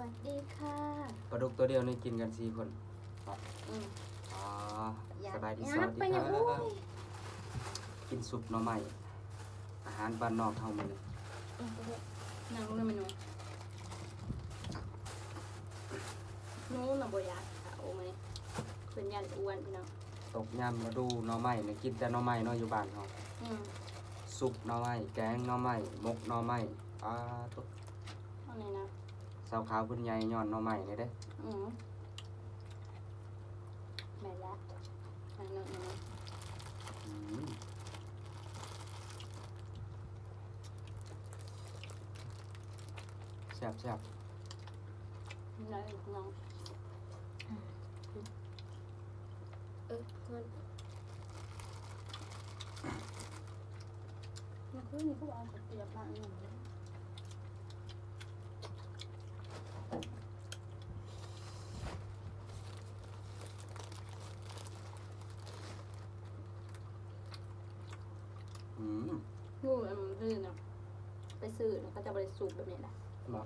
วัสดีค่ะปลาดุกตัวเดียวนี่กินกันสี่คนอืมอ๋ออยากสบายดีอยากสวัสไปดีอคย่ารังอุ้บยกินซุปหน่อไม้อาหารบ้านนอกเฮามื้อนี้อืมไปเถอะนั่งเลยเมนูนู้นน่ะบ่อยากเอามานี่เป็นยันอ้วนพี่น้องตกยามมาดูหน่อไม้นี่กินแต่หน่อไม้เนาะอยู่บ้านเฮาอืมซุปหน่อไม้แกงหน่อไม้หมกหน่อไม้อ่าตุ๊เอานี่นะ สาวขาวเพิ่นใหญ่ย้อนหน่อไม้นี่เด้อืมแม่ละอันนั้นอันนั้นอืมแซ่บแซ่บเลยน้องเออมันมันคือนี่เขาบอกเอาเตียบมาอันนี้ อืม งูอั นมันคือเนาะไปซื้อแล้วก็จะบริสุทธิ์แบบนี้แหละบ่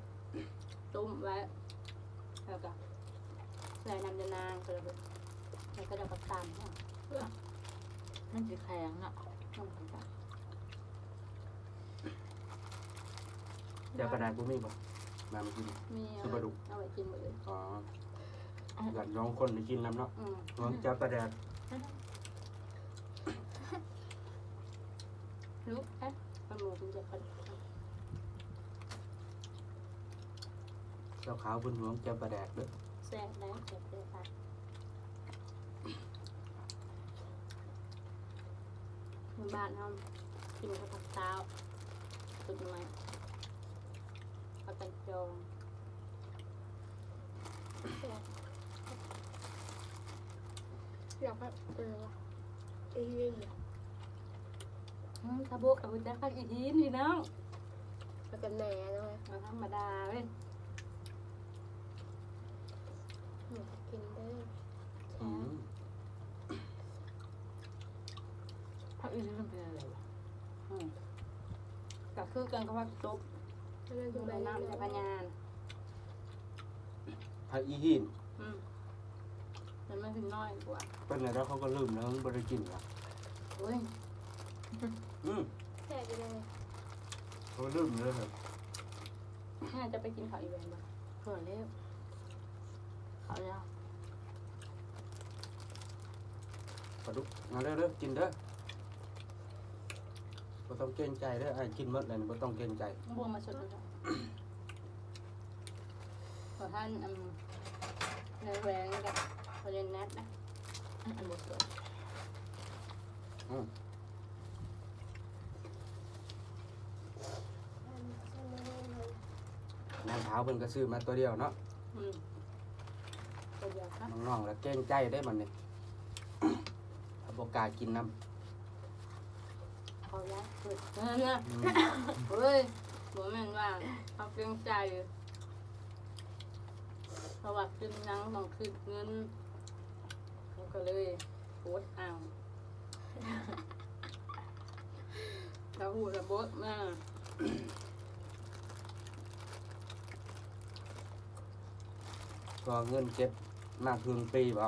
ต้มไว้แล้วก็ใส่น้ำยานางไปเลยแล้วก็จะกระตามเนาะมันจะแข็งอะน้ำกันจ้ะเดี๋ยวกระดาษบ่มีบ่มามากิน มีซื้อปลาดุกเอาไว้กินมื้ออื่นอ๋อหลังน้องคนได้กินน้ำเนาะอืมน้องจับปลาแดดลูกเอ๊ะ ปลาหมูคุณจะกันสาขาวเพิ่นหวงจับปลาแดดเด้อแซ่บได้แซ่บได้ค่ะหมู่บ้านเขากินกับผักเต้าตุ่นไม้ผักกันจงอยากให้เออเอ้ย อืมกระโบกกับบุญได้ข้างอีกทีนี่น้องแล้วก็แหน่ด้วยเอาธรรมดาเว้ยหนูกินได้อืมผักอื่นมันเป็นอะไรวะอืมก็คือกันกับว่าจบมันเป็นดูใบใบน้ำน้ำใบในพพญาญานพระอีหินอืมแต่มันถึงน้อยกว่าเป็นไงแล้วเขาก็ลืมแล้วบ่ได้กินว่ะเฮ้ย อืมแค่กินเลยเขาลืมเลยครับน่าจะไปกินข้าวอีเวนต์บ่เผื่อเล็บเขาแล้วปลาดุกมาเด้อๆกินเด้อบ่ต้องเกรงใจเด้อไอ้กินหมดเลยนี่บ่ต้องเกรงใจ บวงมาชดเลยขอท่านอืมในแหวนกับพอเรียนแนทนะอันบทสวดอืมนางขาวเพิ่นก็ซื้อมาตัวเดียวเนาะอืมตัวเดียวครับน้องๆแล้วเกรงใจได้มันนี่ ถ้าบ่กล้ากินน้เขาละเฮ้ยเนี่ยำอืมเฮ้ยบอกแม่นว่าเขาเกรงใจเพราะว่าขึ้นนังต้องขึ้นเงินเขาก็เลยโพสต์เอาเขาพูดระบบมาก็ เงินเก็บมากครึ่งปีบ่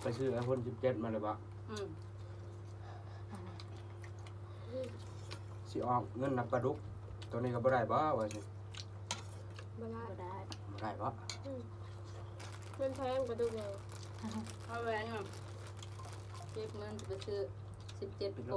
ไปซื้อไอโฟน17 มาเลยบ่อืมสิออกเงินนับปลาดุก ตัวนี้ก็บ่ได้บ่ว่าสิมาได้ก็ได้บ่ได้บ่มันแพงกว่าดูเลยเอาแหวนมาเก็บเงินไปซื้อสิบเจ็ดโปร